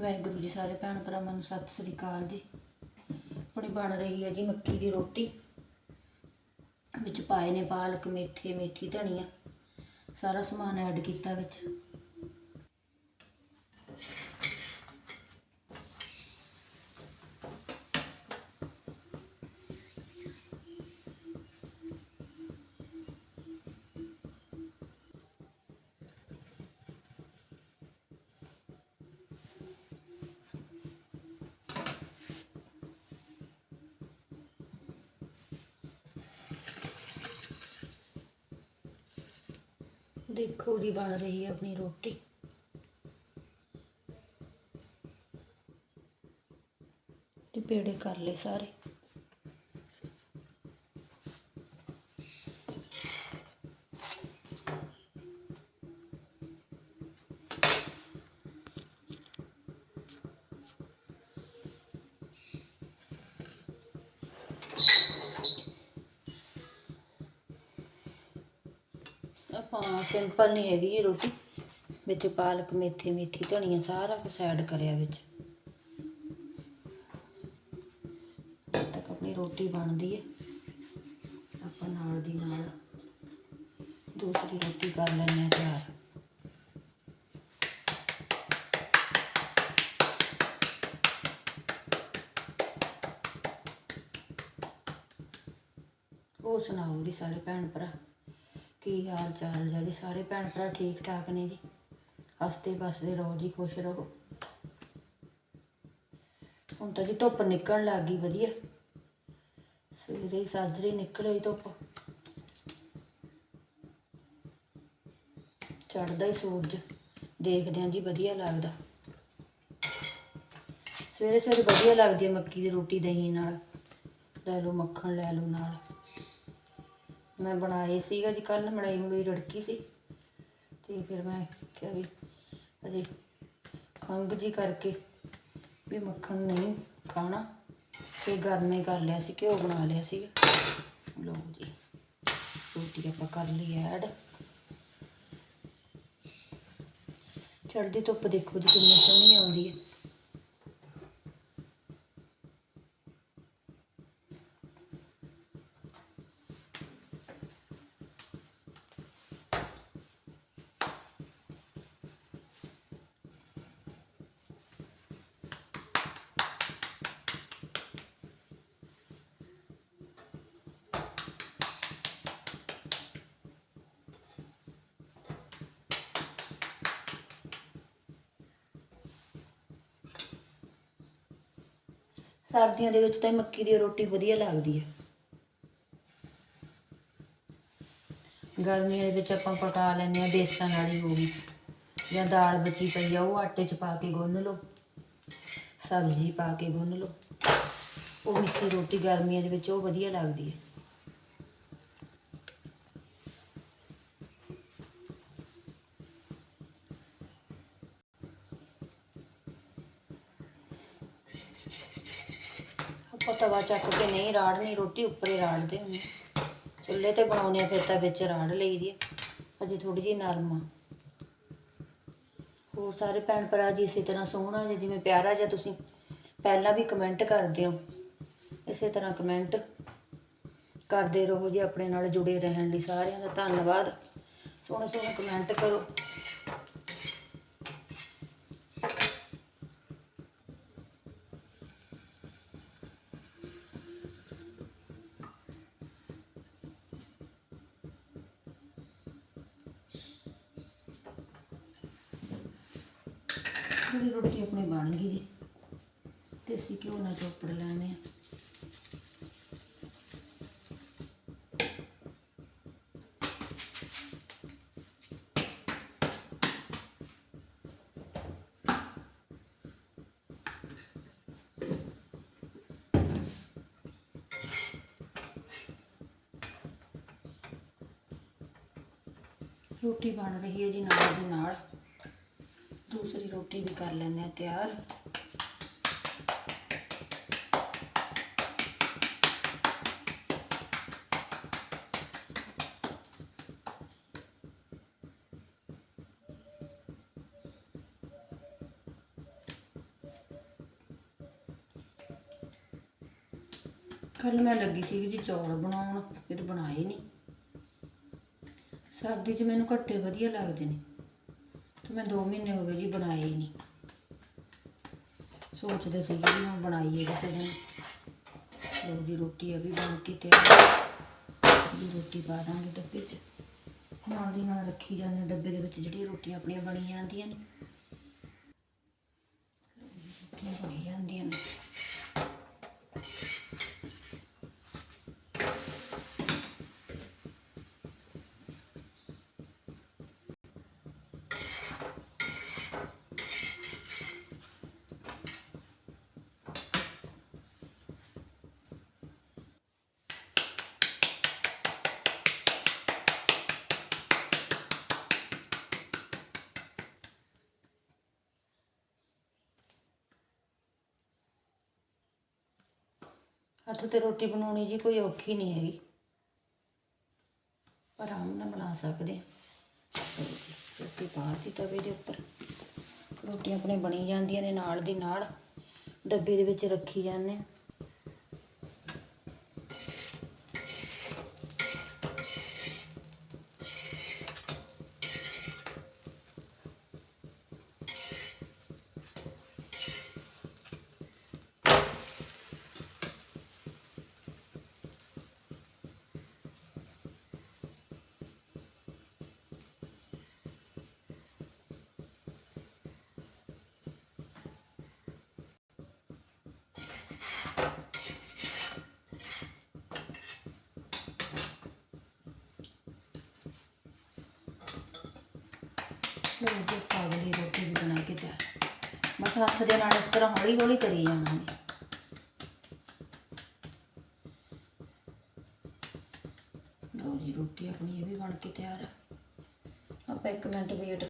ਵਾਹਿਗੁਰੂ ਜੀ, ਸਾਰੇ ਭੈਣ ਭਰਾਵਾਂ ਨੂੰ ਸਤਿ ਸ੍ਰੀ ਅਕਾਲ ਜੀ। ਆਪਣੀ ਬਣ ਰਹੀ ਹੈ ਜੀ ਮੱਕੀ ਦੀ ਰੋਟੀ। ਵਿੱਚ ਪਾਏ ਨੇ ਪਾਲਕ, ਮੇਥੇ, ਮੇਥੀ, ਧਨੀਆ। ਸਾਰਾ ਸਮਾਨ ਐਡ ਕੀਤਾ ਵਿੱਚ। ਦੇਖੋ ਜੀ ਬਣ ਰਹੀ ਹੈ ਆਪਣੀ ਰੋਟੀ। ਤੇ ਪੇੜੇ ਕਰ ਲਏ ਸਾਰੇ। ਆਪਾਂ ਸਿੰਪਲ ਨਹੀਂ ਹੈਗੀ ਇਹ ਰੋਟੀ। ਵਿੱਚ ਪਾਲਕ, ਮੇਥੀ ਮੇਥੀ, ਧਨੀਆ ਸਾਰਾ ਕੁਝ ਐਡ ਕਰਿਆ ਵਿੱਚ। ਤੱਕ ਆਪਣੀ ਰੋਟੀ ਬਣਦੀ ਹੈ। ਆਪਾਂ ਨਾਲ ਦੀ ਨਾਲ ਦੂਸਰੀ ਰੋਟੀ ਕਰ ਲੈਂਦੇ ਹਾਂ ਤਿਆਰ। ਹੋਰ ਸੁਣਾਓ ਜੀ ਸਾਰੇ ਭੈਣ ਭਰਾ। ਕੀ ਹਾਲ ਚਾਲ ਹੈ ਜੀ? ਸਾਰੇ ਭੈਣ ਭਰਾ ਠੀਕ ਠਾਕ ਨੇ ਜੀ? ਹੱਸਦੇ ਬਸਦੇ ਰਹੋ ਜੀ, ਖੁਸ਼ ਰਹੋ। ਹੁਣ ਤਾਂ ਜੀ ਧੁੱਪ ਨਿਕਲਣ ਲੱਗ ਗਈ ਵਧੀਆ। ਸਵੇਰੇ ਹੀ ਸਾਜਰੇ ਨਿਕਲੇ ਧੁੱਪ। ਚੜਦਾ ਹੀ ਸੂਰਜ। ਦੇਖਦੇ ਆਂ ਜੀ, ਵਧੀਆ ਲੱਗਦਾ। ਸਵੇਰੇ ਸਵੇਰੇ ਵਧੀਆ ਲੱਗਦੀ ਹੈ ਮੱਕੀ ਦੀ ਰੋਟੀ ਦਹੀਂ ਨਾਲ। ਲੈ ਲਓ ਮੱਖਣ, ਲੈ ਲਓ ਨਾਲ। ਮੈਂ ਬਣਾਏ ਸੀਗਾ ਜੀ ਕੱਲ ਮਲਾਈ ਮਲੂਈ ਰੜਕੀ ਸੀ। ਤੇ ਫਿਰ ਮੈਂ ਕਿਹਾ ਵੀ ਅਜੇ ਖੰਗ ਜੀ ਕਰਕੇ ਵੀ ਮੱਖਣ ਨਹੀਂ ਖਾਣਾ। ਤੇ ਗਰਮੇ ਕਰ ਲਿਆ ਸੀ, ਘਿਓ ਬਣਾ ਲਿਆ ਸੀਗਾ। ਲਓ ਜੀ, ਰੋਟੀ ਆਪਾਂ ਕਰ ਲਈ ਐਡ। ਚੜ੍ਹਦੀ ਧੁੱਪ ਦੇਖੋ ਜੀ ਕਿੰਨੀ ਸੋਹਣੀ ਆਉਂਦੀ ਹੈ। ਸਰਦੀਆਂ ਦੇ ਵਿੱਚ ਤਾਂ ਇਹ ਮੱਕੀ ਦੀ ਰੋਟੀ ਵਧੀਆ ਲੱਗਦੀ ਹੈ। ਗਰਮੀਆਂ ਦੇ ਵਿੱਚ ਆਪਾਂ ਪਕਾ ਲੈਂਦੇ ਆ ਬੇਸਣ ਵਾਲੀ ਹੋ ਗਈ ਜਾਂ ਦਾਲ ਬਚੀ ਪਈ ਆ, ਉਹ ਆਟੇ 'ਚ ਪਾ ਕੇ ਗੁੰਨ ਲਓ, ਸਬਜ਼ੀ ਪਾ ਕੇ ਗੁੰਨ ਲਓ। ਉਹ ਮਿੱਠੀ ਰੋਟੀ ਗਰਮੀਆਂ ਦੇ ਵਿੱਚ ਉਹ ਵਧੀਆ ਲੱਗਦੀ ਹੈ। ਉਹ ਤਵਾ ਚੱਕ ਕੇ ਨਹੀਂ ਰਾੜਨੀ, ਰੋਟੀ ਉੱਪਰੇ ਰਾੜਦੇ ਹੁੰਦੇ ਚੁੱਲ੍ਹੇ ਤੇ ਬਣਾਉਨੇ ਆ, ਫਿਰ ਤਾਂ ਵਿੱਚ ਰਾੜ ਲਈਦੀ ਹੈ ਅਜੇ ਥੋੜੀ ਜਿਹੀ ਨਰਮ ਆ। ਹੋਰ ਸਾਰੇ ਭੈਣ ਭਰਾ ਜੀ ਇਸੇ ਤਰ੍ਹਾਂ ਸੋਹਣਾ ਜਿਹਾ ਜਿਵੇਂ ਪਿਆਰਾ ਜਿਹਾ ਤੁਸੀਂ ਪਹਿਲਾਂ ਵੀ ਕਮੈਂਟ ਕਰਦੇ ਹੋ। ਇਸੇ ਤਰ੍ਹਾਂ ਕਮੈਂਟ ਕਰਦੇ ਰਹੋ ਜੀ ਆਪਣੇ ਨਾਲ ਜੁੜੇ ਰਹਿਣ ਲਈ ਸਾਰਿਆਂ ਦਾ ਧੰਨਵਾਦ। ਸੋਹਣੇ ਸੋਹਣੇ ਕਮੈਂਟ ਕਰੋ। ਜਿਹੜੀ ਰੋਟੀ ਆਪਣੀ ਬਣ ਗਈ ਜੀ, ਤੇ ਅਸੀਂ ਘਿਓ ਨਾਲ ਚੋਪੜ ਲੈਣੇ ਆ। ਰੋਟੀ ਬਣ ਰਹੀ ਹੈ ਜੀ ਨਾਲ ਦੀ ਨਾਲ। ਦੂਸਰੀ ਰੋਟੀ ਵੀ ਕਰ ਲੈਂਦੇ ਆ ਤਿਆਰ। ਕੱਲ ਮੈਂ ਲੱਗੀ ਸੀ ਜੀ ਚੌਲ ਬਣਾਉਣ, ਫਿਰ ਬਣਾਏ ਨਹੀਂ ਸਰਦੀ 'ਚ ਮੈਨੂੰ ਘੱਟੇ ਵਧੀਆ ਲੱਗਦੇ ਨੇ। ਮੈਂ 2 ਮਹੀਨੇ ਹੋ ਗਏ ਜੀ ਬਣਾਏ ਹੀ ਨਹੀਂ। ਸੋਚਦੇ ਸੀ ਕਿ ਮੈਂ ਬਣਾਈਏ ਕਿਸੇ ਦਿਨ। ਲੋ ਜੀ, ਰੋਟੀ ਆ ਵੀ ਬਣ ਕੇ ਤਿਆਰ ਜੀ ਰੋਟੀ ਪਾ ਦਾਂਗੇ ਡੱਬੇ 'ਚ। ਨਾਲ ਦੀ ਨਾਲ ਰੱਖੀ ਜਾਂਦੇ ਡੱਬੇ ਦੇ ਵਿੱਚ ਜਿਹੜੀਆਂ ਰੋਟੀਆਂ ਆਪਣੀਆਂ ਬਣੀ ਜਾਂਦੀਆਂ ਨੇ। ਰੋਟੀਆਂ ਬਣੀ ਜਾਂਦੀਆਂ ਨੇ। ਹੱਥ ਤੇ ਰੋਟੀ ਬਣਾਉਣੀ ਜੀ ਕੋਈ ਔਖੀ ਨਹੀਂ ਹੈਗੀ। ਆਰਾਮ ਨਾਲ ਬਣਾ ਸਕਦੇ ਰੋਟੀ ਪਾ ਦਿੱਤੀ ਤਵੇ ਦੇ ਉੱਪਰ। ਰੋਟੀਆਂ ਆਪਣੇ ਬਣੀ ਜਾਂਦੀਆਂ ਨੇ ਨਾਲ ਦੀ ਨਾਲ। ਡੱਬੇ ਦੇ ਵਿੱਚ ਰੱਖੀ ਜਾਂਦੇ ਹਾਂ ਲਓ ਜੀ ਪਾਗਲ ਦੀ ਰੋਟੀ ਵੀ ਬਣਾ ਕੇ ਤਿਆਰ ਬਸ ਹੱਥ ਦੇ ਨਾਲ ਇਸ ਤਰ੍ਹਾਂ ਹੌਲੀ ਹੌਲੀ ਕਰੀ ਜਾਵਾਂਗੇ ਲਓ ਜੀ, ਰੋਟੀ ਆਪਣੀ ਇਹ ਵੀ ਬਣ ਕੇ ਤਿਆਰ ਆ। ਆਪਾਂ ਇੱਕ ਮਿੰਟ ਵੇਟ